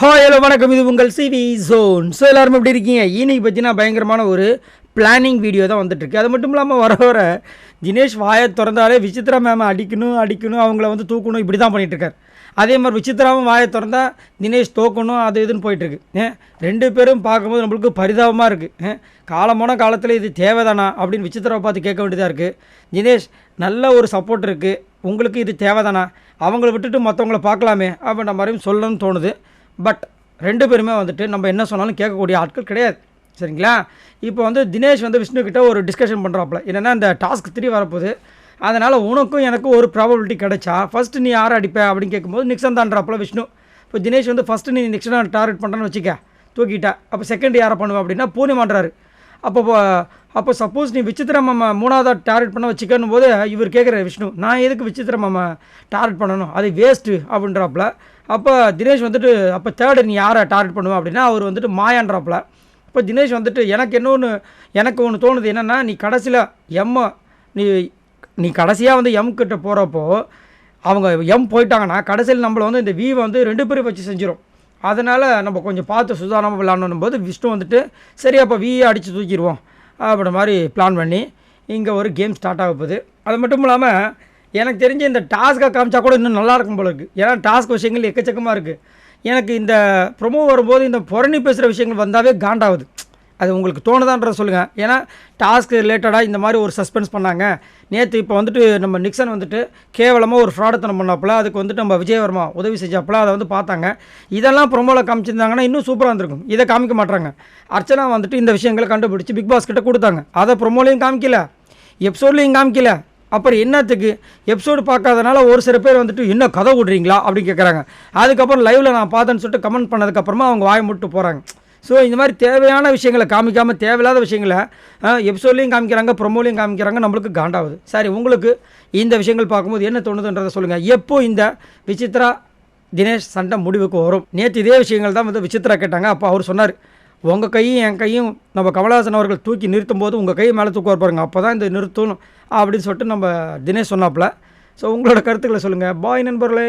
Hi hello வணக்கம். இது உங்கள் சிவி ஜோன் ஸோ எல்லோரும் எப்படி இருக்கீங்க? இன்னைக்கு பார்த்தீங்கன்னா பயங்கரமான ஒரு பிளானிங் வீடியோ தான் வந்துட்டுருக்கு. அது மட்டும் இல்லாமல் வர வர தினேஷ் வாயை திறந்தாலே விசித்ரா மேம் அடிக்கணும் அடிக்கணும் அவங்கள வந்து தூக்கணும் இப்படி தான் பண்ணிகிட்ருக்கார் அதே மாதிரி விசித்ராவும் வாயை திறந்தா தினேஷ் தோக்கணும் அது இதுன்னு போயிட்டுருக்கு. ஏன் ரெண்டு பேரும் பார்க்கும்போது நம்மளுக்கு பரிதாபமாக இருக்குது காலமான காலத்தில் இது தேவைதானா அப்படின்னு விசித்ராவை பார்த்து கேட்க வேண்டியதாக இருக்குது தினேஷ் நல்ல ஒரு சப்போர்ட் இருக்குது உங்களுக்கு இது தேவைதானா? அவங்கள விட்டுட்டு மற்றவங்கள பார்க்கலாமே அப்படின்ற மாதிரியும் சொல்லணும்னு தோணுது. பட் ரெண்டு பேருமே வந்துட்டு நம்ம என்ன சொன்னாலும் கேட்கக்கூடிய ஆட்கள் கிடையாது. சரிங்களா? இப்போ வந்து தினேஷ் வந்து விஷ்ணுக்கிட்ட ஒரு டிஸ்கஷன் பண்ணுறாப்புல என்னென்னா இந்த டாஸ்க் த்ரீ வரப்போகுது. அதனால் உனக்கும் எனக்கும் ஒரு ப்ராபபிலிட்டி கிடைச்சா ஃபஸ்ட்டு நீ யாரை அடிப்ப அப்படின்னு கேட்கும்போது நிக்சன் தான்றாப்புல விஷ்ணு. இப்போ தினேஷ் வந்து ஃபஸ்ட்டு நீ நிக்சனை டார்கெட் பண்ணுறேன்னு வச்சுக்க தூக்கிட்டா. அப்போ செகண்ட் யாரை பண்ணுவேன் அப்படின்னா பூர்ணிமான்றாரு அப்போ அப்போ சப்போஸ் நீ விசித்திரமாமா மூணாவதாக டார்கெட் பண்ண வச்சுக்கணும் போது இவர் கேட்குற விஷ்ணு நான் எதுக்கு விசித்திரமாமா டார்கெட் பண்ணணும்? அது வேஸ்ட்டு அப்படின்றாப்புல. அப்போ தினேஷ் வந்துட்டு அப்போ தேர்டு நீ யாரை டார்கெட் பண்ணுவோம் அப்படின்னா அவர் வந்துட்டு மாயான்றாப்புல. இப்போ தினேஷ் வந்துட்டு எனக்கு இன்னொன்று எனக்கு ஒன்று தோணுது என்னென்னா நீ கடைசியில் எம்மை நீ நீ கடைசியாக வந்து எம் கிட்ட போகிறப்போ அவங்க எம் போயிட்டாங்கன்னா கடைசியில் நம்மளை வந்து இந்த வீவை வந்து ரெண்டு பேரும் வச்சு செஞ்சிடும் அதனால் நம்ம கொஞ்சம் பார்த்து சுதாரணமாக விளாடணும் போது விஷ்ணு வந்துட்டு சரி அப்போ வீயை அடித்து தூக்கிடுவோம் அப்படின்ற மாதிரி பிளான் பண்ணி இங்கே ஒரு கேம் ஸ்டார்ட் ஆக போகுது. அது மட்டும் இல்லாமல் எனக்கு தெரிஞ்சு இந்த டாஸ்க்கை காமிச்சா கூட இன்னும் நல்லா இருக்கும் போல இருக்குது ஏன்னா டாஸ்க் விஷயங்கள் எக்கச்சக்கமாக இருக்குது எனக்கு இந்த ப்ரொமோ வரும்போது இந்த புரணி பேசுகிற விஷயங்கள் வந்தாவே காண்டாகுது. அது உங்களுக்கு தோணுதான்ற சொல்லுங்கள் ஏன்னா டாஸ்க் ரிலேட்டடாக இந்த மாதிரி ஒரு சஸ்பென்ஸ் பண்ணாங்க. நேற்று இப்போ வந்துட்டு நம்ம நிக்சன் வந்துட்டு கேவலமாக ஒரு ஃப்ராடத்தனம் பண்ணாப்புல அதுக்கு வந்துட்டு நம்ம விஜயவர்மா உதவி செஞ்சாப்புல அதை வந்து பார்த்தாங்க. இதெல்லாம் ப்ரொமோவில் காமிச்சிருந்தாங்கன்னா இன்னும் சூப்பராக இருந்திருக்கும். இதை காமிக்க மாட்டாங்க. அர்ச்சனா வந்துட்டு இந்த விஷயங்களை கண்டுபிடிச்சி பிக் பாஸ் கிட்ட கொடுத்தாங்க. அதை ப்ரொமோலையும் காமிக்கல. எபிசோட்லையும் காமிக்கல. அப்புறம் என்னத்துக்கு? எபிசோடு பார்க்காதனால ஒரு சில பேர் வந்துட்டு இன்னும் கதை விடுறீங்களா? அப்படின்னு கேட்குறாங்க அதுக்கப்புறம் லைவில் நான் பார்த்தேன்னு சொல்லிட்டு கமெண்ட் பண்ணதுக்கப்புறமா அவங்க வாய முட்டு போகிறாங்க ஸோ இந்த மாதிரி தேவையான விஷயங்களை காமிக்காமல் தேவையில்லாத விஷயங்களை எபிசோட்லேயும் காமிக்கிறாங்க ப்ரொமோலையும் காமிக்கிறாங்க நம்மளுக்கு காண்டாகுது. சரி உங்களுக்கு இந்த விஷயங்கள் பார்க்கும்போது என்ன தோணுதுன்றதை சொல்லுங்கள் எப்போ இந்த விசித்ரா தினேஷ் சண்டை முடிவுக்கு வரும்? நேற்று இதே விஷயங்கள் தான் வந்து விசித்ரா கேட்டாங்க. அப்போ அவர் சொன்னார் உங்கள் கையும் என் கையும் நம்ம கமலஹாசன் அவர்கள் தூக்கி நிறுத்தும் போது உங்கள் கையை மேலே தூக்குவார் பாருங்க. அப்போ தான் இந்த நிறுத்தணும். அப்படின்னு சொல்லிட்டு நம்ம தினேஷ் சொன்னாப்புல. ஸோ உங்களோட கருத்துக்களை சொல்லுங்கள் பாய் நண்பர்களே.